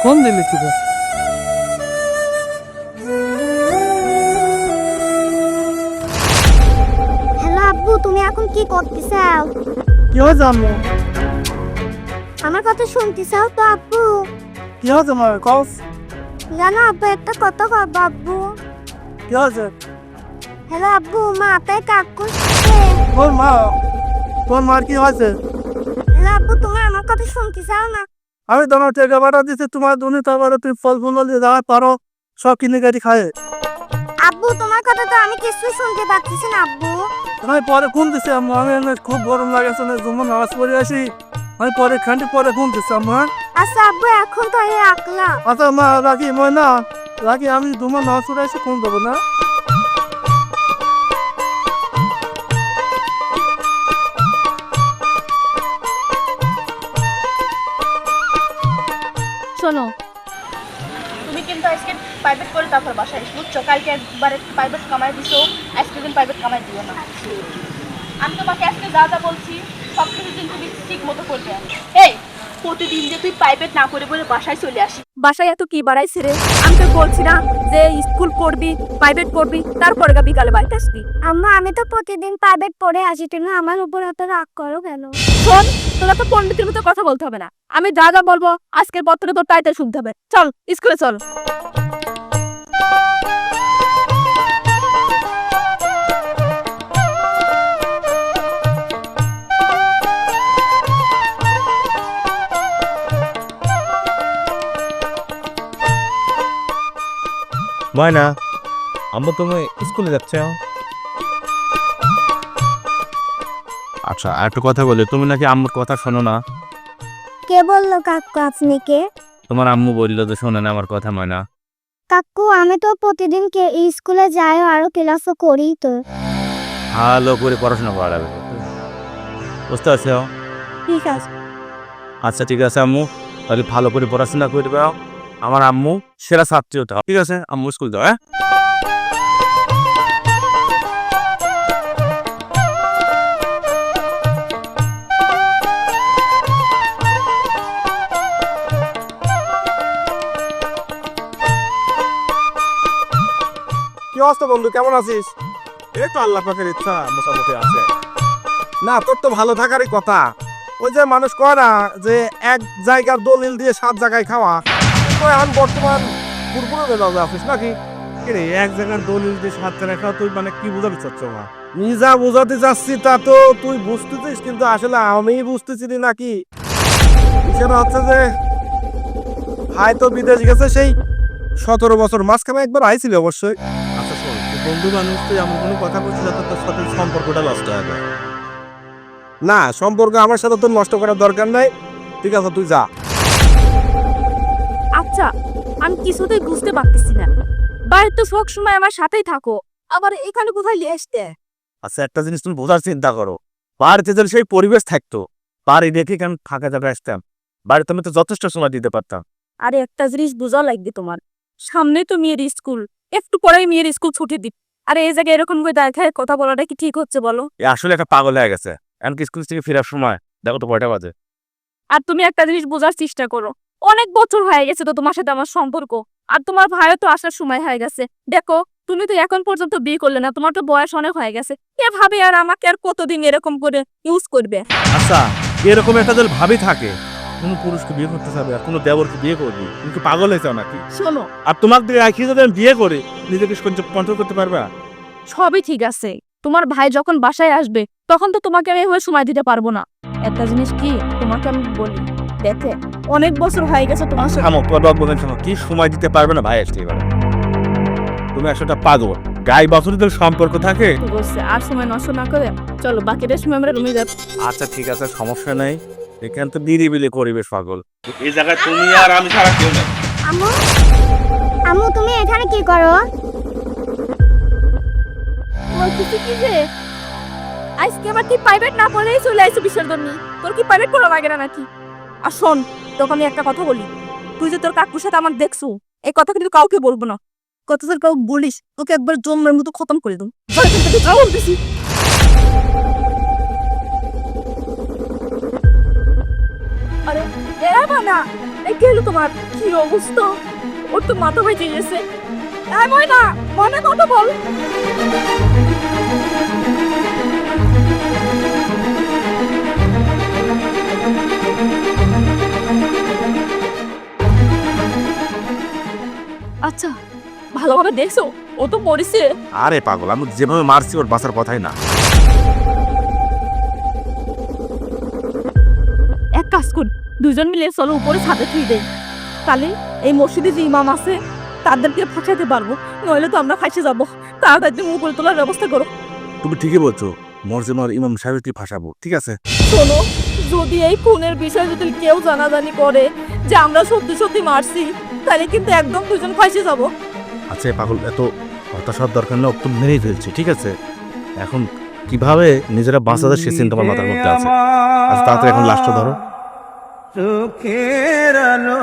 Phone দিলি কি hello আব্বু তুমি এখন কি করতে চাও কি হয়েছে আম্মু? আমার কথা শুনতে চাও তো আব্বু। কি হয়েছে মা কস। জানো আব্বু একটা কথা করব আব্বু। কি হয়েছে? হ্যালো আব্বু মাথায় কাক করছে। তোর মা? তোর মার কি হয়েছে? হ্যালো আব্বু তুমি আমার কথা শুনতে চাও না। আমি তোমার টাকা পাঠা দিচ্ছি তোমার দুনি তারপরে তুমি ফল ফুল দিয়ে যা পারো সব কিনে গাড়ি খায়। আব্বু তোমার কথা তো আমি কিছু শুনতে পাচ্ছি না আব্বু। আমি পরে ঘুম দিচ্ছি আম্মু। আমি খুব গরম লাগেছে না জুমন নামাজ পড়ে আসি। আমি পরে খান্তি পরে ঘুম দিচ্ছি আম্মু? আচ্ছা আব্বু এখন তো এই রাখলাম আচ্ছা মা রাখি মই না রাখি আমি জুমন নামাজ পড়ে আসি ঘুম দেবো না। শোনো তুমি কিন্তু আজকে প্রাইভেট করে তারপর বাসায়। এসো বুঝছ? কালকে একবারে প্রাইভেট কামাই দিছো আজকে দিন প্রাইভেট কামাই দিও না। আমি তোমাকে আজকে যা যা বলছি সব কিছু দিন তুমি ঠিক মতো করবে। এই, প্রতিদিন যে তুই প্রাইভেট না করে বলে বাসায় চলে আসি বাসায় এত কি বাড়াইছে রে? আমি তো বলছি না যে স্কুল করবি প্রাইভেট করবি তারপরে গা বিকালে বাড়িতে আসবি। আম্মা আমি তো প্রতিদিন প্রাইভেট পড়ে আসি তুমি আমার উপর এত রাগ করো কেন? শোন তোরা তো পণ্ডিতের মতো কথা বলতে হবে না। আমি যা যা বলব আজকের পর থেকে তোর তাইতে শুনতে হবে। চল স্কুলে চল। ময়না আম্মু তুমি স্কুলে যাচ্ছে আচ্ছা আর একটা কথা বলি তুমি নাকি আম্মুর কথা শোনো না কে বলল কাকু আপনি কে তোমার আম্মু বলল তো শোনো না আমার কথা ময়না কাকু আমি তো প্রতিদিন কে স্কুলে যাই আরও ক্লাসও করি তো ভালো করে পড়াশোনা করা লাগবে বুঝতে পারছ ঠিক আছে আচ্ছা ঠিক আছে আম্মু তাহলে ভালো করে পড়াশোনা করে দাও আমার আম্মু, সেরা ছাত্রী হতে ঠিক আছে? আম্মু স্কুল যাও হ্যাঁ? কি অবস্থা বন্ধু? কেমন আছিস? এই তো আল্লাহ পাকের ইচ্ছা, মোটামুটি আছে। না, তোর তো ভালো থাকারই কথা। ওই যে মানুষ কয় না, যে এক জায়গার দলিল দিয়ে সাত জায়গায় খাওয়া তো এখন বর্তমান পুরপুরো মেজাজে আছিস নাকি? কিরে এক জায়গার দলিল সাত জায়গায় খাওয়া তুই মানে কি বোঝাতে চাচ্ছ মা? নিজা বোঝাতে চাচ্ছি তা তো তুই বুঝতেছিস কিন্তু আসলে আমি বুঝতেছি নাকি? সেটা হচ্ছে যে ভাই তো বিদেশ গেছে সেই সতেরো বছর মাঝখানে একবার আইছিল অবশ্যই। আচ্ছা শোন বন্ধু মানুষ তুই এমন কোনো কথা বলছিস যাতে তোর সাথে সম্পর্কটা নষ্ট হয়ে না সম্পর্ক আমার সাথে তোর নষ্ট করার দরকার নাই। ঠিক আছে তুই যা। আচ্ছা আমি কিছুতেই বুঝতে পারতেছি না। বাইরে তো সব সময় আমার সাথেই থাকো আবার এখানে কোথায় নিয়ে আসতে? আচ্ছা একটা জিনিস তুমি বোঝার চিন্তা করো। বাড়িতে যদি সেই পরিবেশ থাকতো বাড়ি রেখে কেন ফাঁকা জায়গায় আসতাম? বাড়িতে আমি তো যথেষ্ট সময় দিতে পারতাম। আরে একটা জিনিস বোঝা লাগবে তোমার। সামনে তো মেয়ের স্কুল একটু পরেই মেয়ের স্কুল ছুটি দিবে। আরে এই জায়গায় এরকম করে দেখায় কথা বলাটা কি ঠিক হচ্ছে বলো? এ আসলে একটা পাগল হয়ে গেছে। এমনকি স্কুল থেকে ফেরার সময় দেখো তো কয়টা বাজে। আর তুমি একটা জিনিস বোঝার চেষ্টা করো। অনেক বছর হয়ে গেছে তো তোমার সাথে আমার সম্পর্ক। আর তোমার ভাইও তো আসার সময় হয়ে গেছে। দেখো তুমি তো এখন পর্যন্ত বিয়ে করলে না তোমার তো বয়স অনেক হয়ে গেছে। এভাবে আর আমাকে আর কতদিন এরকম করে ইউজ করবে? আচ্ছা এরকম একটা যদি ভাবি থাকে কোনো পুরুষকে বিয়ে করতে চাবে আর কোনো দেবরকে বিয়ে করবি তুমি কি পাগল হয়েছে নাকি? শোনো। আর তোমাকে দিয়ে রাখি যদি আমি বিয়ে করি নিজেকে কন্ট্রোল করতে পারবে? সবই ঠিক আছে। তোমার ভাই যখন বাসায় আসবে তখন তো তোমাকে আমি এভাবে সময় দিতে পারব না। একটা জিনিস কি তোমাকে আমি বলি দেখে অনেক বছর হয়ে গেছে তোমার সাথে থামো তোমার বলেন শোনো কি সময় দিতে পারবে না ভাই আসতে এবার? তুমি আসলে পাগল। গাই বছর সম্পর্ক থাকে? আর সময় নষ্ট না করে চলো বাকিটা সময় আমরা রুমে যাব আচ্ছা ঠিক আছে সমস্যা নাই। এখানে তো নিরিবিলি পরিবেশ পাগল। এই জায়গায় তুমি আর আমি ছাড়া কেউ নেই। আম্মু আম্মু তুমি এখানে কি করো? বলতেছি কি যে আজকে আবার কি প্রাইভেট না পড়লেই চলে আইছো বিসর্জন তোর কি প্রাইভেট পড়া লাগে না নাকি? আর শোন, তোকে আমি একটা কথা বলি। তুই যে তোর কাকুর সাথে আমার দেখছ, এই কথা কিন্তু কাউকে বলব না। কত তোর কাউ বলিস, তোকে একবার জন্মের মতো খতম করে দেবো। তোমার? কি অবস্থা? তো মাথা বেঁচে গেছে। না মনে কথা বল। আচ্ছা ভালোভাবে দেখছ ও তো মরেছে। আরে পাগল আমি যেভাবে মারছি ওর বাঁচার কথাই না। এক কাজ কর দুজন মিলে চলো উপরে ছাদে থুই দেই। তাহলে এই মসজিদে যে ইমাম আছে তাদেরকে ফাঁসাতে পারব নইলে তো আমরা ফাঁসে যাব। তাড়াতাড়ি তুমি উপরে তোলার ব্যবস্থা করো। তুমি ঠিকই বলছো মর্জিমার ইমাম সাহেবকে ফাঁসাবো ঠিক আছে? শোনো যদি এই খুনের বিষয়ে যদি কেউ জানাজানি করে যে আমরা সত্যি সত্যি মারছি তাহলে কিন্তু একদম দুজন ফাঁসে যাব। আচ্ছা এই পাগল এত হতাশার দরকার নেই তো মেরেই ফেলছি ঠিক আছে? এখন কীভাবে নিজেরা বাঁচাতে সে চিন্তা আমার মাথার মধ্যে আছে? আচ্ছা তাড়াতাড়ি এখন লাস্টটা ধরো। চোখের আলো